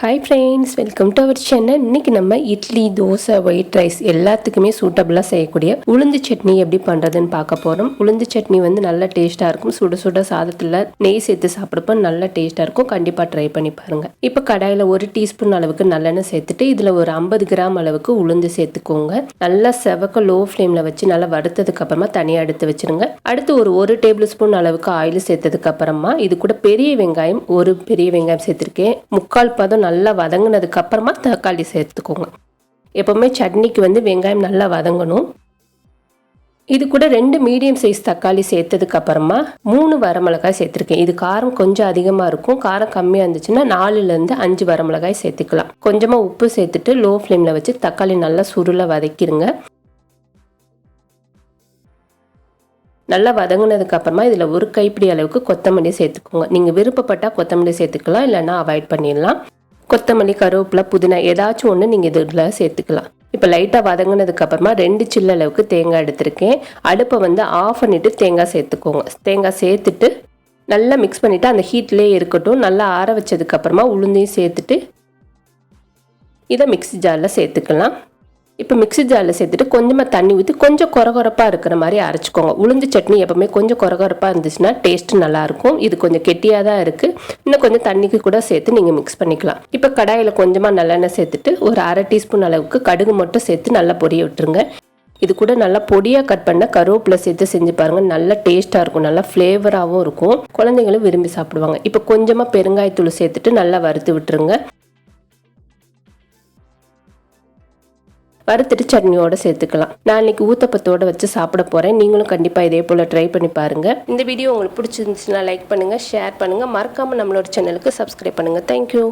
Hi friends welcome to our channel இன்னைக்கு நம்ம idli dosa white rice எல்லாத்துக்குமே சூட்டபிளாக செய்யக்கூடிய உளுந்து சட்னி எப்படி பண்ணுறதுன்னு பார்க்க போகிறோம் உளுந்து சட்னி வந்து நல்ல டேஸ்ட்டாக இருக்கும். சுட சுட சாதத்தில் நெய் சேர்த்து சாப்பிட்றப்ப நல்ல டேஸ்ட்டாக இருக்கும். கண்டிப்பாக ட்ரை பண்ணி பாருங்கள் இப்போ கடாயில் ஒரு டீஸ்பூன் அளவுக்கு நல்லெண்ணெய் சேர்த்துட்டு இதில் ஒரு ஐம்பது கிராம் அளவுக்கு உளுந்து சேர்த்துக்கோங்க. நல்லா செவக்க லோ ஃப்ளேமில் வச்சு நல்லா வறுத்ததுக்கு அப்புறமா தனியாக எடுத்து வச்சிருங்க. அடுத்து ஒரு ஒரு டேபிள் ஸ்பூன் அளவுக்கு ஆயில் சேர்த்ததுக்கு அப்புறமா இது கூட பெரிய வெங்காயம் ஒரு பெரிய வெங்காயம் சேர்த்துருக்கேன். முக்கால் பதம் நல்லா வதங்கினதுக்கு அப்புறமா தக்காளி சேர்த்துக்கோங்க. எப்போவுமே சட்னிக்கு வந்து வெங்காயம் நல்லா வதங்கணும். இது கூட ரெண்டு மீடியம் சைஸ் தக்காளி சேர்த்ததுக்கு அப்புறமா மூணு வரமிளகாய் சேர்த்துருக்கேன். இது காரம் கொஞ்சம் அதிகமாக இருக்கும். காரம் கம்மியாக இருந்துச்சுன்னா நாலுலேருந்து அஞ்சு வரமிளகாய் சேர்த்துக்கலாம். கொஞ்சமாக உப்பு சேர்த்துட்டு லோ ஃப்ளேமில் வச்சு தக்காளி நல்லா சுருளை வதக்கிடுங்க நல்லா வதங்கினதுக்கு அப்புறமா இதில் ஒரு கைப்பிடி அளவுக்கு கொத்தமல்லி சேர்த்துக்கோங்க. நீங்கள் விருப்பப்பட்டால் கொத்தமல்லி சேர்த்துக்கலாம் இல்லைன்னா அவாய்ட் பண்ணிடலாம். கொத்தமல்லி கருவேப்பிலை புதினா ஏதாச்சும் ஒன்று நீங்கள் இதில் சேர்த்துக்கலாம். இப்போ லைட்டாக வதங்கினதுக்கு அப்புறமா ரெண்டு சில்லு அளவுக்கு தேங்காய் எடுத்திருக்கேன். அடுப்பை வந்து ஆஃப் பண்ணிவிட்டு தேங்காய் சேர்த்துக்கோங்க. தேங்காய் சேர்த்துட்டு நல்லா மிக்ஸ் பண்ணிவிட்டு அந்த ஹீட்லேயே இருக்கட்டும். நல்லா ஆற வச்சதுக்கப்புறமா உளுந்தையும் சேர்த்துட்டு இதை மிக்ஸி ஜாரில் சேர்த்துக்கலாம். இப்போ மிக்ஸி ஜாரில் சேர்த்துட்டு கொஞ்சமாக தண்ணி ஊற்றி கொஞ்சம் குறகுறப்பாக இருக்கிற மாதிரி அரைச்சிக்கோங்க. உளுந்து சட்னி எப்போவுமே கொஞ்சம் குறகுறப்பாக இருந்துச்சுன்னா டேஸ்ட் நல்லாயிருக்கும் இது கொஞ்சம் கெட்டியாக தான் இருக்குது இன்னும் கொஞ்சம் தண்ணிக்கு கூட சேர்த்து நீங்கள் மிக்ஸ் பண்ணிக்கலாம். இப்போ கடாயில் கொஞ்சமாக நல்லெண்ணெய் சேர்த்துட்டு ஒரு அரை டீஸ்பூன் அளவுக்கு கடுகு மட்டும் சேர்த்து நல்லா பொரிய விட்டுருங்க. இது கூட நல்லா பொடியாக கட் பண்ண கருவேப்பிலை சேர்த்து செஞ்சு பாருங்கள் நல்லா டேஸ்ட்டாக இருக்கும். நல்லா ஃப்ளேவராகவும் இருக்கும். குழந்தைங்களும் விரும்பி சாப்பிடுவாங்க. இப்போ கொஞ்சமாக பெருங்காயத்தூள் சேர்த்துட்டு நல்லா வறுத்து விட்டுருங்க. வறுத்துட்டு சட்னியோட சேர்த்துக்கலாம். நான் இன்னைக்கு ஊத்தப்பத்தோட வச்சு சாப்பிட போறேன். நீங்களும் கண்டிப்பா இதே போல ட்ரை பண்ணி பாருங்க. இந்த வீடியோ உங்களுக்கு பிடிச்சிருந்துச்சுன்னா லைக் பண்ணுங்க ஷேர் பண்ணுங்க. மறக்காம நம்மளோட சேனலுக்கு சப்ஸ்கிரைப் பண்ணுங்க. தேங்க்யூ